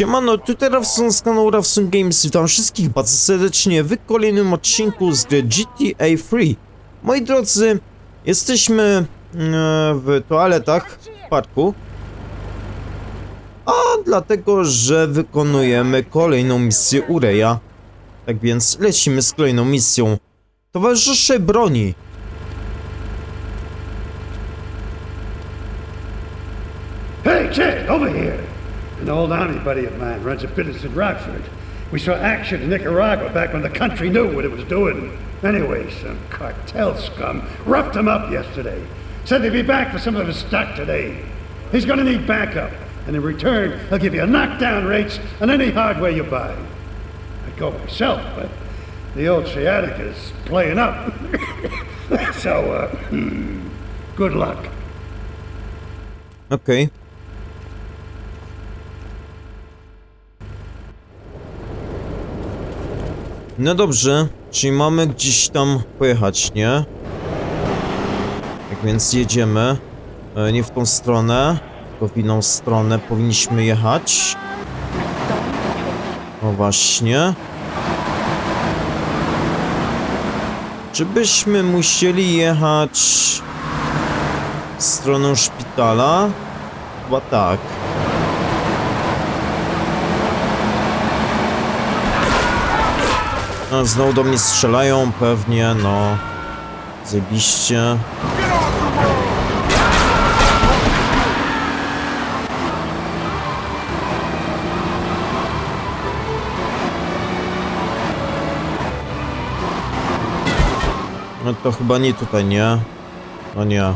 Siemano, tutaj Rawson z kanału Rawson Games. Witam wszystkich bardzo serdecznie w kolejnym odcinku z gry GTA 3. Moi drodzy, jesteśmy e, w toaletach w parku. A dlatego, że wykonujemy kolejną misję Ureja. Tak więc lecimy z kolejną misją. Towarzysze broni. Hey, Ted, over here. An old army buddy of mine runs a business in Rockford. We saw action in Nicaragua back when the country knew what it was doing. Anyway, some cartel scum roughed him up yesterday. Said they'd be back for some of his stock today. He's gonna need backup, and in return, he'll give you a knockdown rates on any hardware you buy. I'd go myself, but the old sciatica's playing up. so, uh, good luck. Okej. No dobrze, czyli mamy gdzieś tam pojechać, nie? Tak więc jedziemy. E, nie w tą stronę, tylko w inną stronę powinniśmy jechać. No właśnie. Czy byśmy musieli jechać w stronę szpitala? Chyba tak. No, znowu do mnie strzelają, pewnie, no. Zajebiście. No to chyba nie tutaj, nie? No nie.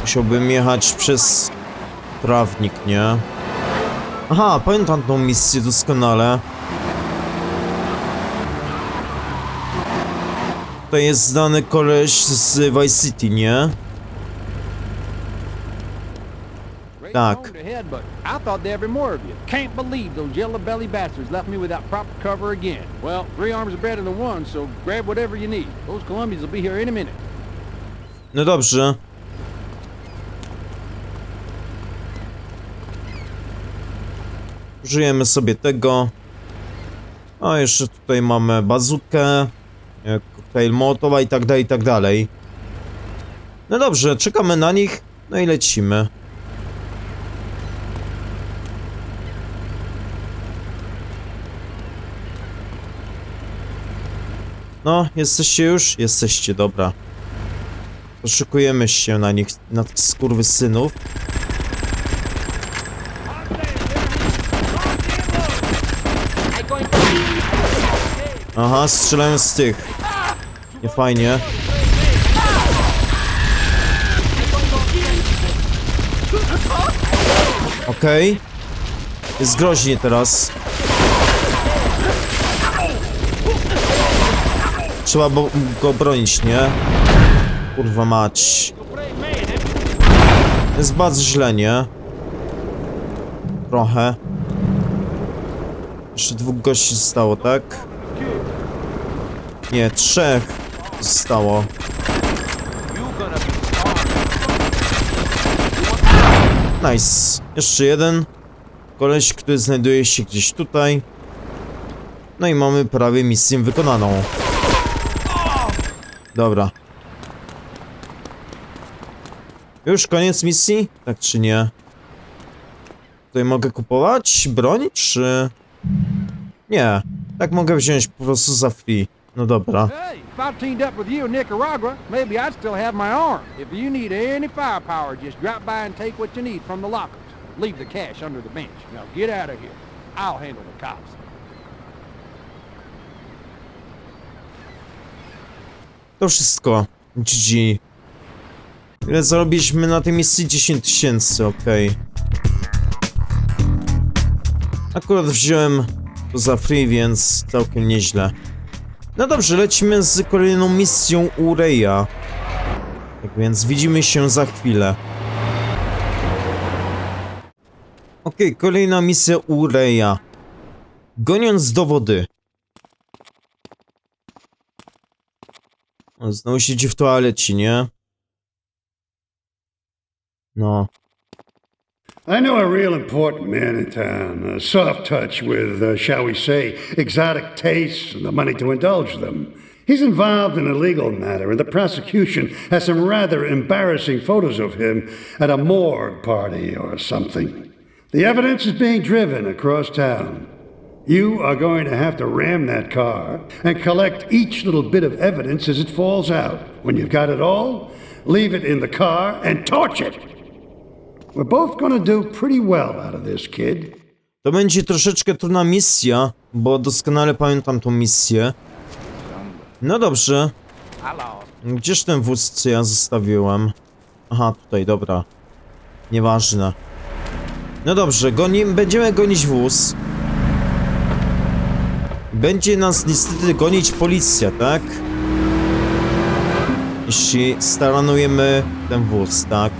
Musiałbym jechać przez trawnik, nie? Aha, pamiętam tą misję doskonale. To jest znany koleś z Vice City, nie? Tak. I thought more of you. Can't believe those yellow belly bastards left me without proper cover again. Well, three arms are better than one, so grab whatever you need. Those Colombians will be here any minute. No dobrze. Użyjemy sobie tego. A jeszcze tutaj mamy bazukę, koktajl Mołotowa i tak dalej, i tak dalej. No dobrze, czekamy na nich, no i lecimy. No, jesteście już? Jesteście, dobra. Poszukujemy się na nich, na tych skurwysynów. Aha, strzelają z tych. Nie fajnie. Okej. Jest groźnie teraz. Trzeba go bronić, nie? Kurwa mać. Jest bardzo źle, nie? Trochę. Jeszcze dwóch gości zostało, tak? Nie, trzech zostało. Nice. Jeszcze jeden. Koleś, który znajduje się gdzieś tutaj. No i mamy prawie misję wykonaną. Dobra. Już koniec misji? Tak czy nie? Tutaj mogę kupować broń, czy... Nie. Tak mogę wziąć po prostu za free. No dobra. I teamed up with you in Nicaragua, maybe I'd still have my arm. If you need any firepower, just drop by and take what you need from the lockers. Leave the cash under the bench. Now get out of here. I'll handle the cops. To wszystko. GG. Ile zarobiliśmy na tej misji? 10 tysięcy, okej. Akurat wziąłem to za free, więc całkiem nieźle. No dobrze, lecimy z kolejną misją u Reja. Tak więc widzimy się za chwilę. Okej, kolejna misja u Reja. Goniąc do wody. O, Znowu siedzi w toalecie, nie? No. I know a real important man in town, a soft touch with, uh, shall we say, exotic tastes and the money to indulge them. He's involved in a legal matter, and the prosecution has some rather embarrassing photos of him at a morgue party or something. The evidence is being driven across town. You are going to have to ram that car and collect each little bit of evidence as it falls out. When you've got it all, leave it in the car and torch it. We're both to do pretty well out of this, kid. To będzie troszeczkę trudna misja, bo doskonale pamiętam tą misję. No dobrze. Gdzież ten wóz, co ja zostawiłem? Aha, tutaj, dobra. Nieważne. No dobrze, goni, będziemy gonić wóz. Będzie nas niestety gonić policja, tak? Jeśli staranujemy ten wóz, tak?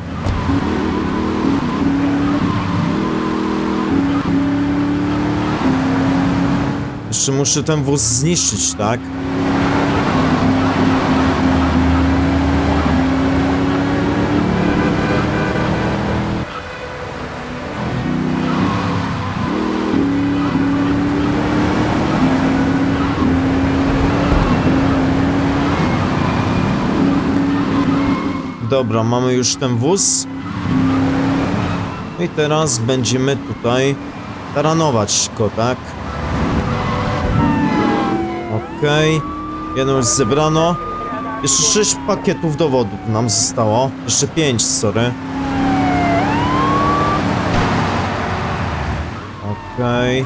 Jeszcze muszę ten wóz zniszczyć, tak? Dobra, mamy już ten wóz. No I teraz będziemy tutaj taranować go, tak? Okej. Jedno już zebrano. Jeszcze 6 pakietów dowodów nam zostało. Jeszcze 5, sorry. Okej.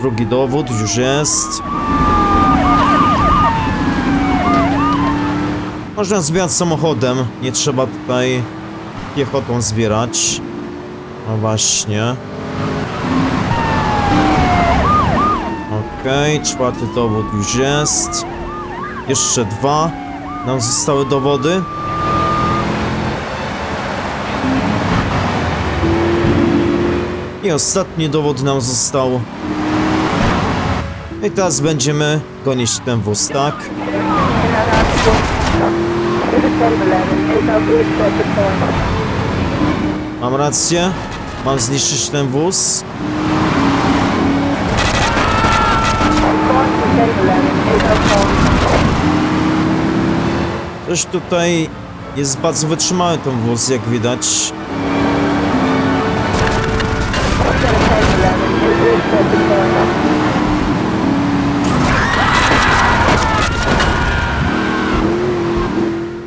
Drugi dowód już jest. Można zbierać samochodem, nie trzeba tutaj piechotą zbierać. No właśnie. Okej, czwarty dowód już jest. Jeszcze dwa nam zostały dowody. I ostatni dowód nam został. I teraz będziemy gonić ten wóz, tak? Mam rację. Mam zniszczyć ten wóz. Coś tutaj jest bardzo wytrzymały ten wóz, jak widać.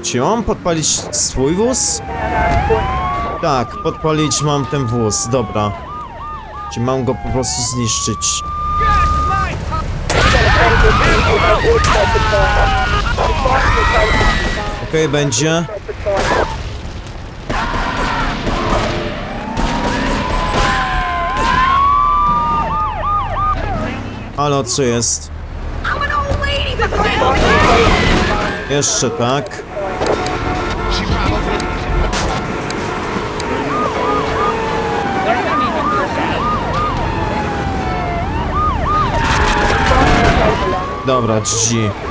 Czy mam podpalić swój wóz? Tak, podpalić mam ten wóz, dobra. Czy mam go po prostu zniszczyć? Okej, będzie. Halo, co jest? Jeszcze tak. Dobra, GG.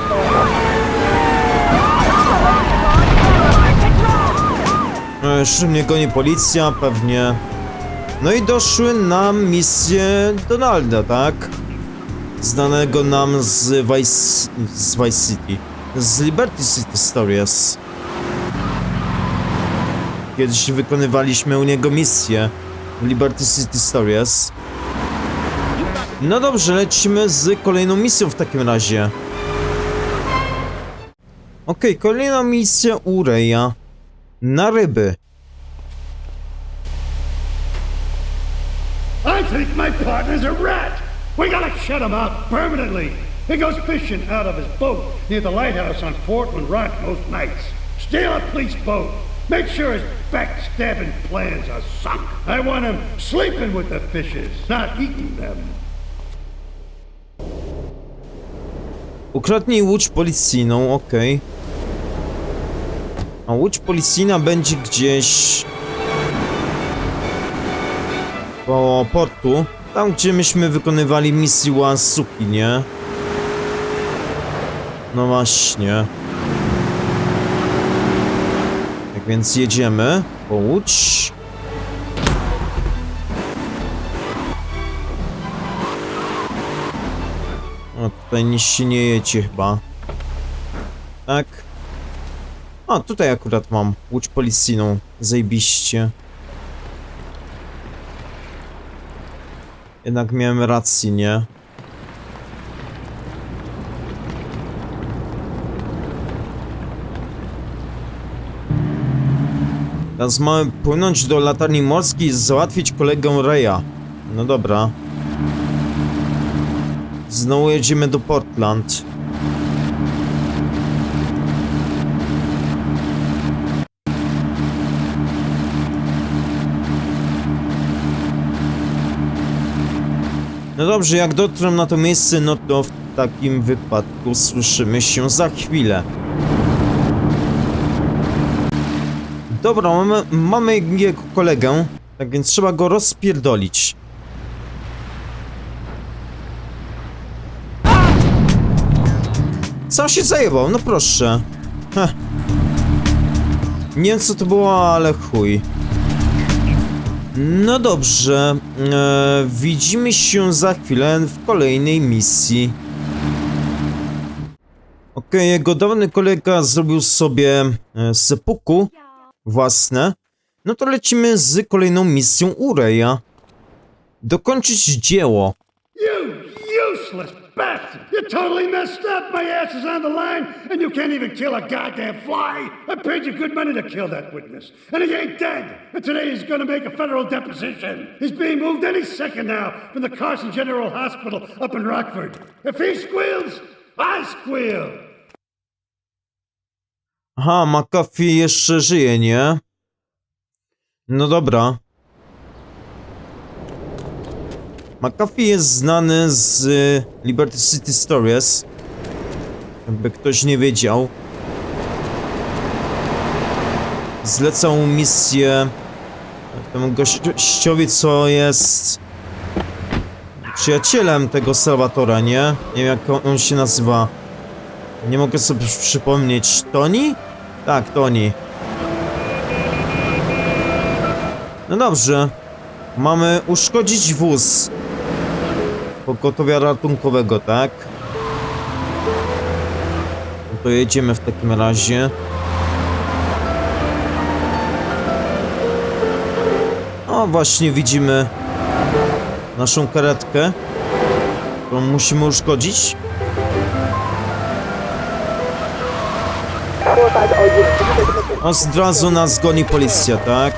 Jeszcze mnie goni policja, pewnie. No i doszły nam misje Donalda, tak? Znanego nam z Vice, z Vice City. Z Liberty City Stories. Kiedyś wykonywaliśmy u niego misję w Liberty City Stories. No dobrze, lecimy z kolejną misją w takim razie. Okej, kolejna misja u. Na ryby. I think my partner's a rat. We gotta shut him out permanently. He goes fishing out of his boat near the lighthouse on Portland Rock most nights. Steal a police boat. Make sure his backstabbing plans are sunk. I want him sleeping with the fishes, not eating them. Ukradnij łódź policyjną, okej. A łódź policyjna będzie gdzieś... koło portu. Tam, gdzie myśmy wykonywali misję Wansuki, nie? No właśnie. Tak więc jedziemy. Połódź. No tutaj nic się nie jecie chyba. Tak. A, tutaj akurat mam łódź policyjną. Zajebiście. Jednak miałem rację, nie? Teraz mamy płynąć do latarni morskiej i załatwić kolegę Reya. No dobra. Znowu jedziemy do Portland. No dobrze, jak dotrę na to miejsce, no to w takim wypadku słyszymy się za chwilę. Dobra, mamy, mamy jego kolegę, tak więc trzeba go rozpierdolić. Sam się zajebał, no proszę. Heh. Nie wiem co to było, ale chuj. No dobrze, e, widzimy się za chwilę w kolejnej misji. Okej, jego dawny kolega zrobił sobie e, sepuku własne. No to lecimy z kolejną misją Ureja. Dokończyć dzieło. You useless bastard! You totally messed up! My ass is on the line, and you can't even kill a goddamn fly! I paid you good money to kill that witness, and he ain't dead! And today he's gonna make a federal deposition! He's being moved any second now from the Carson General Hospital up in Rockford. If he squeals, I squeal! Aha, McAfee jeszcze żyje, nie? No dobra. McAfee jest znany z y, Liberty City Stories. Jakby ktoś nie wiedział. Zlecał misję temu gościowi, co jest przyjacielem tego Salwatora, nie? Nie wiem jak on się nazywa. Nie mogę sobie przypomnieć. Tony? Tak, Tony. No dobrze. Mamy uszkodzić wóz. Pogotowia ratunkowego, tak? No to jedziemy w takim razie. O, właśnie widzimy naszą karetkę, którą musimy uszkodzić. Od razu nas goni policja, tak?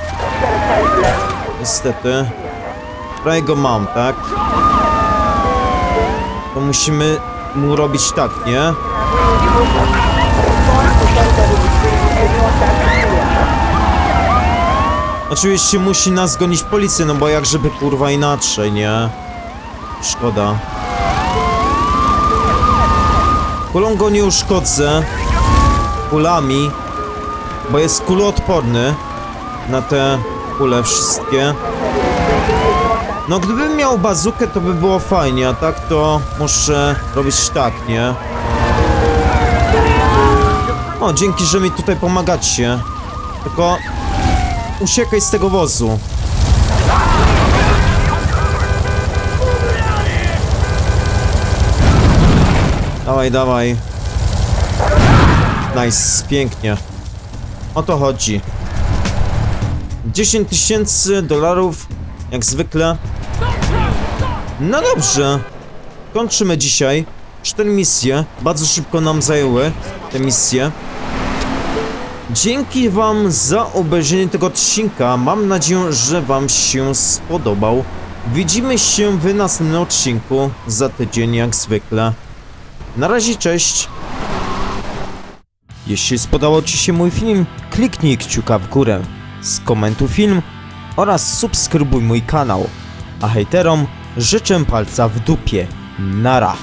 Niestety. Prawie go mam, tak? To musimy mu robić tak, nie? Oczywiście musi nas gonić policja, no bo jak żeby kurwa inaczej, nie? Szkoda. Kulą go nie uszkodzę. Kulami. Bo jest kuloodporny na te kule wszystkie. No gdybym miał bazukę, to by było fajnie, a tak to muszę robić tak, nie? O, dzięki, że mi tutaj pomagacie. Tylko uciekaj z tego wozu. Dawaj, dawaj. Nice, pięknie. O to chodzi. 10 tysięcy dolarów, jak zwykle. No dobrze. Kończymy dzisiaj. Cztery misje. Bardzo szybko nam zajęły te misje. Dzięki wam za obejrzenie tego odcinka. Mam nadzieję, że wam się spodobał. Widzimy się w następnym odcinku za tydzień, jak zwykle. Na razie, cześć. Jeśli spodobał Ci się mój film, kliknij kciuka w górę, skomentuj film oraz subskrybuj mój kanał. A hejterom życzę palca w dupie. Nara.